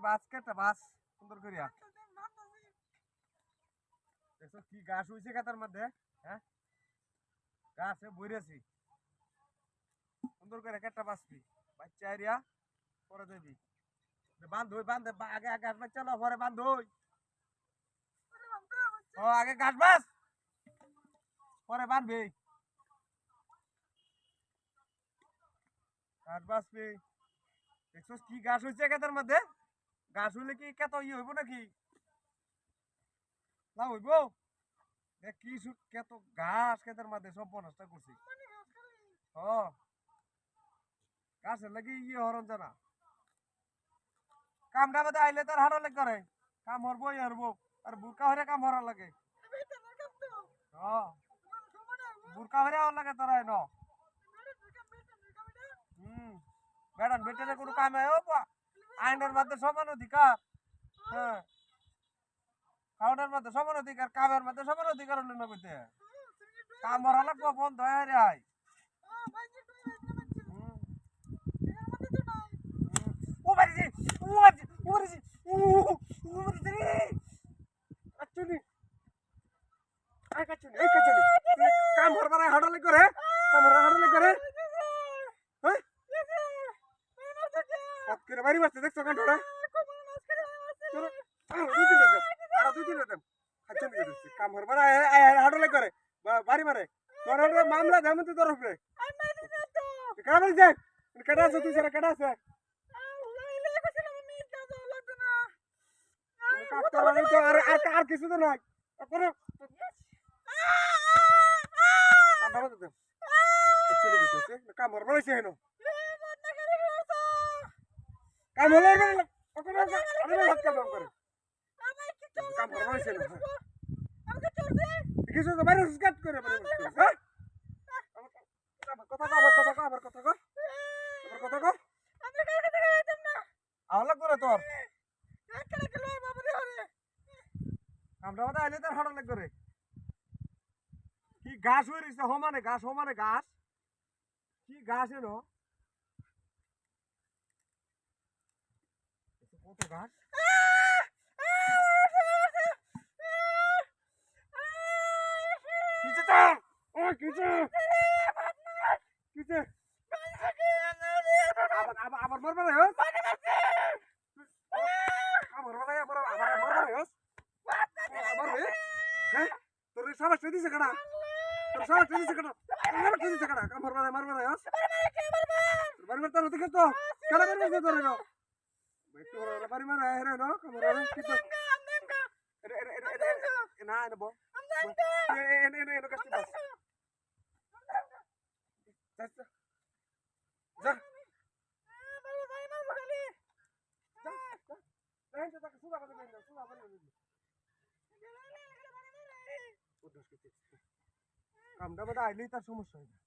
বাস কেটে বাস সুন্দর করিয়া দেখছ কি গাছ হইছে কাতার মধ্যে হ্যাঁ গাছে বইরেছি সুন্দর করে কেটে বাঁচবি বাচ্চা এরিয়া পরে দেবি বান্ধ হই বান্ধে বা- আগে আগে গাছ বাচ্চা না পরে বান্ধ হই ও আগে গাছ বাস পরে বাঁধবি গাছ বাঁচবি দেখছস কি গাছ হইছে কেতার মধ্যে গাছ হইলে কি কেত ইয়ে হইব নাকি? লাভ হইব? কি কেত গাছ কেতার মধ্যে সব বনসটা করছি। ও গাছের লাগি ইয়ে হরণ জানা। কামটা বাদে আইলে তার হাড়ো লেগ করে কাম হরবো ই হরবো। আর বুরকা হরে কাম হরার লাগে। হ্যাঁ বুরকা হরে হওয়ার লাগে তারা ন হুম। বেড়ান বেটেলে কোনো কামে ও বা আইনের মধ্যে সমান অধিকার। হ্যাঁ। কাউনের মধ্যে সমান অধিকার, কামের মধ্যে সমান অধিকার হলে না কইতে? বন্ধ হয়ে রে। কাম হরবার হাড়লে করে, কাম হরবার হাড়লে করে হ্যাঁ আজকে বাড়ি বাসতে দেখছ চলো আরও দুই দিন দেব, আরও দুই দিন দেব। দিচ্ছি। কাম হরবার হাড়লে করে। বাড়ি মারে। তোর মামলা জামিন তো তোর উপরে। বাড়ি যাক কেডা আছে তুই সারা কেডা আছে আর কিছু তো করে নিয়ে দিচ্ছি কাম হইছে হেনো কাম হলো হাত কাম করে কাম হরবার হইছে না কিছু তো বাইরে স্কাট করে হ্যাঁ? কথা কো আবার কথা কো আবার কথা কো আবার কথা কো আওলা করে তোর আমরা বাদা আইলে তোর হাড়া লাগ করে কি গাছ হয়ে রইছে সমানে গাছ সমানে গাছ। কি গাছ এনো কত গাছ কিছে তোর ও কিছে কিছে আবার মরবে না, হোস? আবার মরবে না আবার আবার মরবে না, হোস? আবার রে হ্যাঁ তোর সাবাস দিছে কাটা তোর কাটা সাবাস দিছে কাটা না, মরবে না, হোস? মরবে তোর? তো তোর নো কি কামটা বাদা আইলেই তার সমস্যা হয়ে যায়